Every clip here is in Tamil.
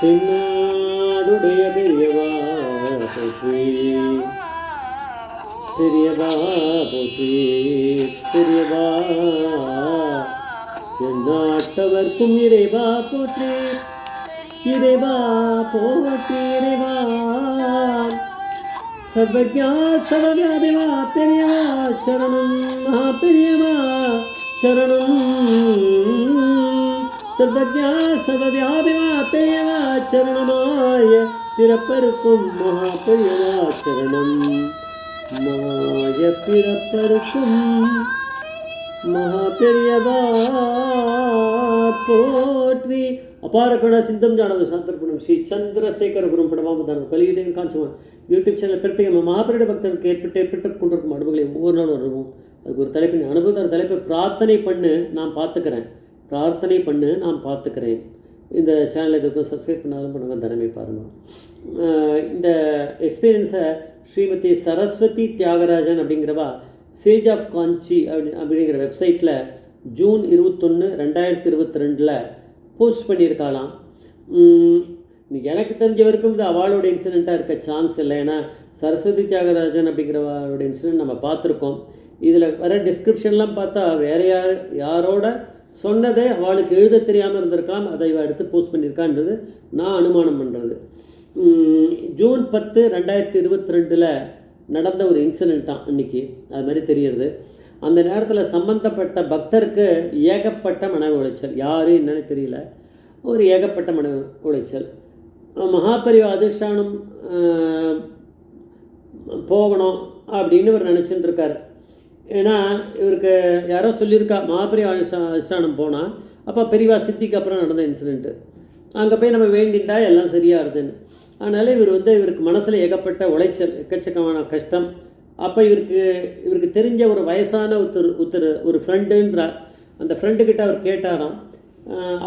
தென்னாடுடைய பெரியவா போற்றி பெரியவா போற்றி பெரியவா எந்நாட்டவர்க்கும் இறைவா போற்றி இறைவா போற்றி இறைவா சர்வஜா சர்வவியாபிவா பெரியவா சரணம் மகா பெரியவா சரணம் சர்வஜா சர்வவியாபிவா பெரியவா சரணமாய பிறப்பருக்கும் மகா பெரியவா சரணம். மாய பிறப்பருக்கும் மகா பெரியவா போற்றி. அபார கருணா சிந்தம் ஜானது சாந்தர்ப்பணம். ஸ்ரீ சந்திரசேகர குரும் படமாமதான கலியுதயம் காஞ்சவன் யூடியூப் சேனல் பிரத்யேக மகாபரிட பக்தனுக்கு ஏற்பட்டு ஏற்பட்டு கொண்டிருக்கும் அனுபவங்களை ஒவ்வொரு நாளும் வருவோம். அதுக்கு ஒரு தலைப்பின் அனுபவத்தோட தலைப்பை பிரார்த்தனை பண்ணு நான் பார்த்துக்கிறேன். பிரார்த்தனை பண்ணு நான் பார்த்துக்கிறேன். இந்த சேனல் எதுக்கும் சப்ஸ்கிரைப் பண்ணாலும் பண்ணுங்கள் தினமே பாருங்கள் இந்த எக்ஸ்பீரியன்ஸை ஸ்ரீமதி சரஸ்வதி தியாகராஜன் அப்படிங்கிறவா சேஜ் ஆஃப் காஞ்சி அப்படி அப்படிங்கிற வெப்சைட்டில் ஜூன் இருபத்தொன்று ரெண்டாயிரத்தி இருபத்தி ரெண்டில் போஸ்ட் பண்ணியிருக்காளாம் எனக்கு தெரிஞ்ச வரைக்கும் இது அவளோட இன்சிடெண்ட்டாக இருக்க சான்ஸ் இல்லை. ஏன்னா சரஸ்வதி தியாகராஜன் அப்படிங்கிறவளோட இன்சிடெண்ட் நம்ம பார்த்துருக்கோம். இதில் வர டிஸ்கிரிப்ஷன்லாம் பார்த்தா வேற யார் யாரோட சொன்னதை அவளுக்கு எழுத தெரியாமல் இருந்திருக்கலாம் அதை இவ எடுத்து போஸ்ட் பண்ணியிருக்கான்றது நான் அனுமானம் பண்ணுறது ஜூன் பத்து ரெண்டாயிரத்தி இருபத்தி ரெண்டில் நடந்த ஒரு இன்சிடெண்ட்டான் இன்னைக்கு. அது மாதிரி தெரியறது. அந்த நேரத்தில் சம்பந்தப்பட்ட பக்தருக்கு ஏகப்பட்ட மன உளைச்சல். யார் என்னன்னு தெரியல. ஒரு ஏகப்பட்ட மன உளைச்சல். மகாபரிவ அதிஷ்டானம் போகணும் அப்படின்னு இவர் நினச்சிட்டு இருக்கார். ஏன்னா இவருக்கு யாரோ சொல்லியிருக்கா மாபெரிய அதிஷ்டானம் போனால் அப்போ பெரியவா சித்திக்கு அப்புறம் நடந்த இன்சிடெண்ட்டு அங்கே போய் நம்ம வேண்டிட்டா எல்லாம் சரியாகுதுன்னு. அதனால் இவர் வந்து இவருக்கு மனசில் ஏகப்பட்ட உளைச்சல் எக்கச்சக்கமான கஷ்டம். அப்போ இவருக்கு இவருக்கு தெரிஞ்ச ஒரு வயசான ஒருத்தர் ஒருத்தர் ஒரு ஃப்ரெண்டுன்றார் அந்த ஃப்ரெண்டுக்கிட்ட அவர் கேட்டாராம்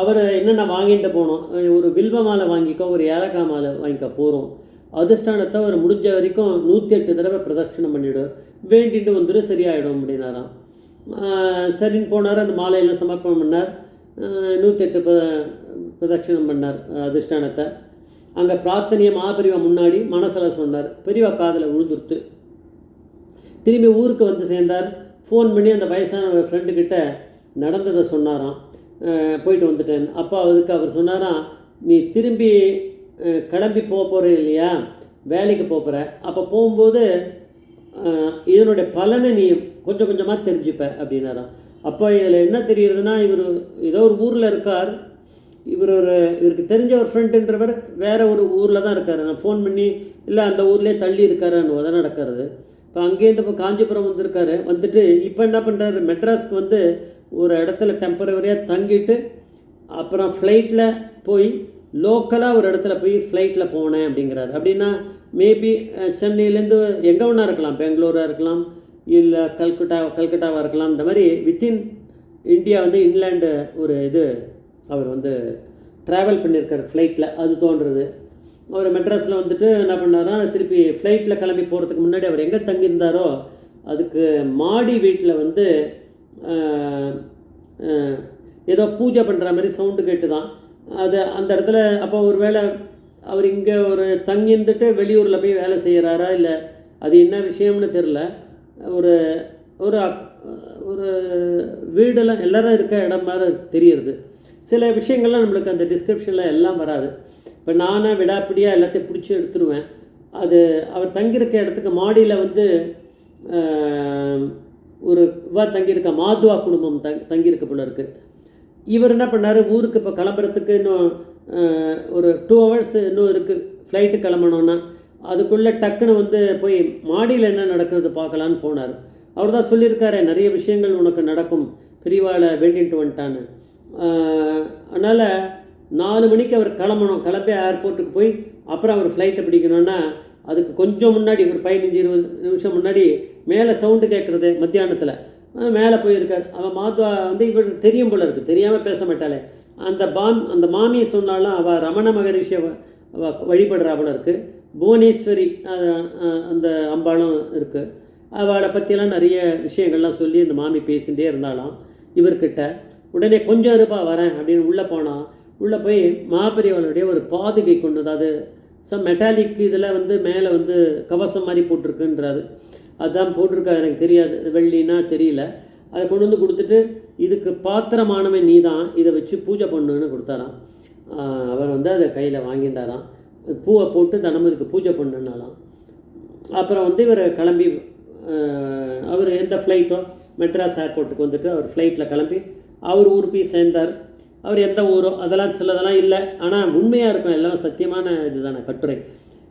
அவர் என்னென்ன வாங்கிட்டு போனோம்? ஒரு வில்வ மாலை வாங்கிக்கோ ஒரு ஏலக்காய் மாலை வாங்கிக்க போகிறோம் அதிர்ஷ்டானத்தை அவர் முடிஞ்ச வரைக்கும் நூற்றி எட்டு தடவை பிரதட்சணம் பண்ணிவிடும் வேண்டிட்டு வந்துடும் சரியாயிடும் அப்படின்னாராம். சரின்னு போனார் அந்த மாலையெல்லாம் சமர்ப்பணம் பண்ணார். நூற்றி எட்டு பிரதட்சிணம் பண்ணார் அதிர்ஷ்டானத்தை அதிஷ்டானத்தை. அங்கே பிரார்த்தனையை மாபெரிவா முன்னாடி மனசில் சொன்னார் பெரியவா காதில் விழுந்துருத்து திரும்பி ஊருக்கு வந்து சேர்ந்தார். ஃபோன் பண்ணி அந்த வயசான ஃப்ரெண்டுக்கிட்ட நடந்ததை சொன்னாராம். போயிட்டு வந்துட்டேன் அப்பா அதுக்கு அவர் சொன்னாராம் நீ திரும்பி கிளம்பி போக போகிற இல்லையா? வேலைக்கு போக போகிற அப்போ போகும்போது இதனுடைய பலனை நீ கொஞ்சம் கொஞ்சமாக தெரிஞ்சுப்ப அப்படின்னாராம். அப்போ இதில் என்ன தெரியுறதுன்னா இவர் ஏதோ ஒரு ஊரில் இருக்கார். இவர் ஒரு இவருக்கு தெரிஞ்ச ஒரு ஃப்ரெண்டுன்றவர் வேறு ஒரு ஊரில் தான் இருக்கார். நான் ஃபோன் பண்ணி இல்லை அந்த ஊர்லேயே தள்ளி இருக்காருன்னு தான் நடக்கிறது. இப்போ அங்கேருந்து இப்போ காஞ்சிபுரம் வந்திருக்காரு. வந்துட்டு இப்போ என்ன பண்ணுறாரு மெட்ராஸ்க்கு வந்து ஒரு இடத்துல டெம்பரவரியாக தங்கிட்டு அப்புறம் ஃப்ளைட்டில் போய் லோக்கலாக ஒரு இடத்துல போய் ஃப்ளைட்டில் போனேன் அப்படிங்கிறாரு. அப்படின்னா மேபி சென்னையிலேருந்து எங்கே ஒன்றா இருக்கலாம். பெங்களூராக இருக்கலாம் இல்லை கல்கட்டா கல்கட்டாவாக இருக்கலாம். இந்த மாதிரி வித்தின் இந்தியா வந்து இன்லேண்டு ஒரு இது அவர் வந்து ட்ராவல் பண்ணியிருக்கார் ஃப்ளைட்டில் அது தோன்றுறது அவர் மெட்ராஸில் வந்துட்டு என்ன பண்ணார்னா திருப்பி ஃப்ளைட்டில் கிளம்பி போகிறதுக்கு முன்னாடி அவர் எங்கே தங்கியிருந்தாரோ அதுக்கு மாடி வீட்டில் வந்து ஏதோ பூஜை பண்ணுற மாதிரி சவுண்டு கேட்டு தான் அது அந்த இடத்துல அப்போ ஒரு வேளை அவர் இங்கே ஒரு தங்கி இருந்துட்டு வெளியூரில் போய் வேலை செய்கிறாரா இல்லை அது என்ன விஷயம்னு தெரில ஒரு ஒரு அக்- ஒரு வீடெல்லாம் எல்லோரும் இருக்க இடம் மாதிரி தெரியுறது. சில விஷயங்கள்லாம் நம்மளுக்கு அந்த டிஸ்கிரிப்ஷனில் எல்லாம் வராது. இப்போ நானாக விடாப்பிடியாக எல்லாத்தையும் பிடிச்சி எடுத்துருவேன். அது அவர் தங்கியிருக்க இடத்துக்கு மாடியில் வந்து ஒரு இவா தங்கியிருக்க மாதுவா குடும்பம் தங் தங்கியிருக்க போல இருக்குது இவர் என்ன பண்ணார்? ஊருக்கு இப்போ கிளம்புறதுக்கு இன்னும் ஒரு டூ ஹவர்ஸ் இன்னும் இருக்குது ஃப்ளைட்டு கிளம்பணுன்னா அதுக்குள்ளே டக்குன்னு வந்து போய் மாடியில் என்ன நடக்கிறது பார்க்கலான்னு போனார். அவர் தான் சொல்லியிருக்காரு நிறைய விஷயங்கள் உனக்கு நடக்கும். பெரியவாளை வேண்டிட்டு வந்துட்டான்னு. அதனால் நாலு மணிக்கு அவர் கிளம்பணும். கிளம்பி ஏர்போர்ட்டுக்கு போய் அப்புறம் அவர் ஃப்ளைட்டை பிடிக்கணும்னா அதுக்கு கொஞ்சம் முன்னாடி ஒரு பதினஞ்சு இருபது நிமிஷம் முன்னாடி மேலே சவுண்டு கேட்குறது மத்தியானத்தில். மேலே போயிருக்கார். அவன் மாத்வா வந்து இவருக்கு தெரியும் போல இருக்குது தெரியாமல் பேச மாட்டாளே. அந்த பாம் அந்த மாமியை சொன்னாலும் அவள் ரமண மகரிஷியை வழிபடுறா போல இருக்குது புவனேஸ்வரி அந்த அம்பாலும் இருக்குது அவளை பற்றியெல்லாம் நிறைய விஷயங்கள்லாம் சொல்லி அந்த மாமி பேசிகிட்டே இருந்தாலாம் இவர்கிட்ட உடனே கொஞ்சம் இருப்பா வரேன் அப்படின்னு உள்ளே போனால் உள்ளே போய் மகாபெரியவளுடைய ஒரு பாதுகை கொண்டு அதாவது அது சம் மெட்டாலிக் இதில் வந்து மேலே வந்து கவசம் மாதிரி போட்டிருக்குன்றாரு. அதுதான் போட்டிருக்கா எனக்கு தெரியாது. வெள்ளினா தெரியல. அதை கொண்டு வந்து கொடுத்துட்டு இதுக்கு பாத்திரமானவன் நீ தான் இதை வச்சு பூஜை பண்ணுன்னு கொடுத்தாராம். அவர் வந்து அதை கையில் வாங்கிட்டாராம் பூவை போட்டு தினமும் இதுக்கு பூஜை பண்ணுனாலாம் அப்புறம் வந்து இவர் கிளம்பி அவர் எந்த ஃப்ளைட்டோ மெட்ராஸ் ஏர்போர்ட்டுக்கு வந்துட்டு அவர் ஃப்ளைட்டில் கிளம்பி அவர் ஊர் போய் சேர்ந்தார். அவர் எந்த ஊரோ அதெல்லாம் சிலதெல்லாம் இல்லை. ஆனால் உண்மையாக இருக்கும் எல்லாம் சத்தியமான இதுதானே கட்டுரை.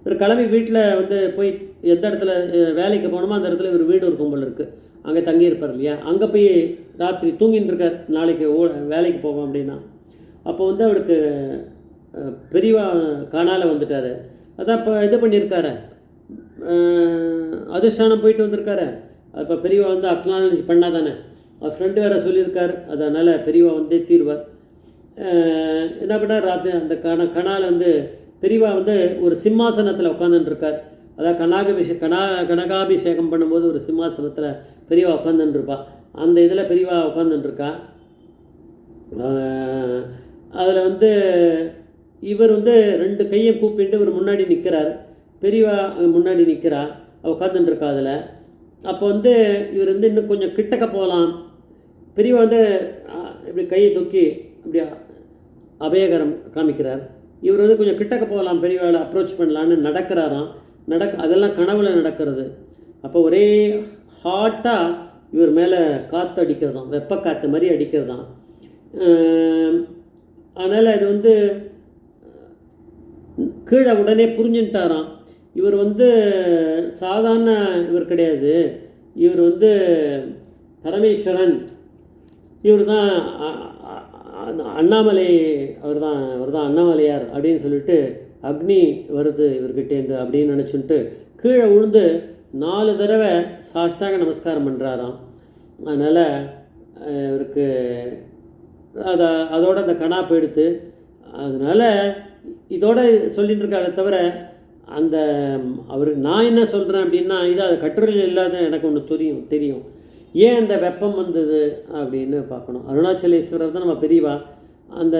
இவர் கிளம்பி வீட்டில் வந்து போய் எந்த இடத்துல வேலைக்கு போகணுமோ அந்த இடத்துல இவர் வீடு இருக்கும் போல இருக்குது அங்கே தங்கியிருப்பார் இல்லையா? அங்கே போய் ராத்திரி தூங்கின்னு இருக்கார். நாளைக்கு ஓ வேலைக்கு போவோம் அப்படின்னா. அப்போ வந்து அவருக்கு பெரியவா காணால் வந்துட்டார். அதான் இப்போ இது பண்ணியிருக்காரு. அதிர்ஷ்டானம் போயிட்டு வந்திருக்காரு. அப்போ பெரியவா வந்து அக்னாலஜ் பண்ணாதானே. அவர் ஃப்ரெண்டு வேறு சொல்லியிருக்கார். அதனால் பெரியவா வந்தே தீர்வார். என்ன பண்ணார்? ராத்திரி அந்த கண கணால் வந்து பெரியவா வந்து ஒரு சிம்மாசனத்தில் உட்காந்துட்டுருக்கார் அதாவது கனகாபிஷே கனா கனகாபிஷேகம் பண்ணும்போது ஒரு சிம்மாசனத்தில் பெரியவா உட்காந்துட்டுருப்பா அந்த இதில் பெரியவா உட்காந்துட்டுருக்கா அதில் வந்து இவர் வந்து ரெண்டு கையை கூப்பிட்டு இவர் முன்னாடி நிற்கிறார் பெரியவா முன்னாடி நிற்கிறா உட்காந்துட்டுருக்கா அதில். அப்போ வந்து இவர் வந்து இன்னும் கொஞ்சம் கிட்டக்க போகலாம் பெரியவா வந்து இப்படி கையை தூக்கி இப்படி அபயகரம் காமிக்கிறார். இவர் வந்து கொஞ்சம் கிட்டக்க போகலாம் பெரிய வேலை அப்ரோச் பண்ணலான்னு நடக்கிறாராம். நடக்க அதெல்லாம் கனவுல நடக்கிறது. அப்போ ஒரே ஹாட்டாக இவர் மேலே காற்று அடிக்கிறதாம். வெப்ப காற்று மாதிரி அடிக்கிறதாம். அதனால் இது வந்து கீழே உடனே புரிஞ்சுட்டாராம் இவர் வந்து சாதாரண இவர் கிடையாது. இவர் வந்து பரமேஸ்வரன். இவர் தான் அண்ணாமலை அவர் தான் அவர் தான் அண்ணாமலையார் அப்படின்னு சொல்லிட்டு அக்னி வருது இவர்கிட்டேருந்து அப்படின்னு நினச்சுன்ட்டு கீழே விழுந்து நாலு தடவை சாஷ்டாங்க நமஸ்காரம் பண்ணுறாராம் அதனால் இவருக்கு அதை அதோட அந்த கணா போயிடுத்து அதனால் இதோட சொல்லிட்டு இருக்காரு தவிர அந்த அவர் நான் என்ன சொல்கிறேன் அப்படின்னா இது அது கட்டுரையில் இல்லாத எனக்கு ஒன்று தெரியும் தெரியும். ஏன் அந்த வெப்பம் வந்தது அப்படின்னு பார்க்கணும். அருணாச்சலேஸ்வரர் தான் நம்ம பெரியவா. அந்த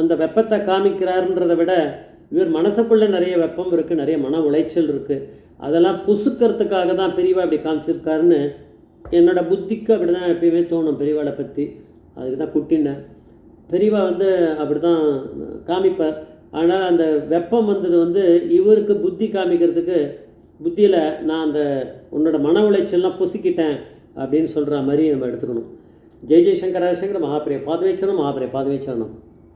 அந்த வெப்பத்தை காமிக்கிறாருன்றதை விட இவர் மனசுக்குள்ளே நிறைய வெப்பம் இருக்குது நிறைய மன உளைச்சல் இருக்குது அதெல்லாம் புசுக்கிறதுக்காக தான் பெரியவா இப்படி காமிச்சிருக்காருன்னு என்னோடய புத்திக்கு அப்படி தான் எப்பயுமே தோணும் பெரியவாளை பற்றி அதுக்கு தான் குட்டினேன். பெரியவா வந்து அப்படி தான் காமிப்பார். ஆனால் அந்த வெப்பம் வந்தது வந்து இவருக்கு புத்தி காமிக்கிறதுக்கு புத்தியில் நான் அந்த உன்னோட மன உளைச்சல்லாம் பொசுக்கிட்டேன். அப்படின்னு சொல்கிற மாதிரி நம்ம எடுத்துக்கணும். ஜெய் ஜெய்சங்கர சங்கர மகாபிரிய பாதவேச்சரணம் மகாபிரிய பாதவேச்சரணம்.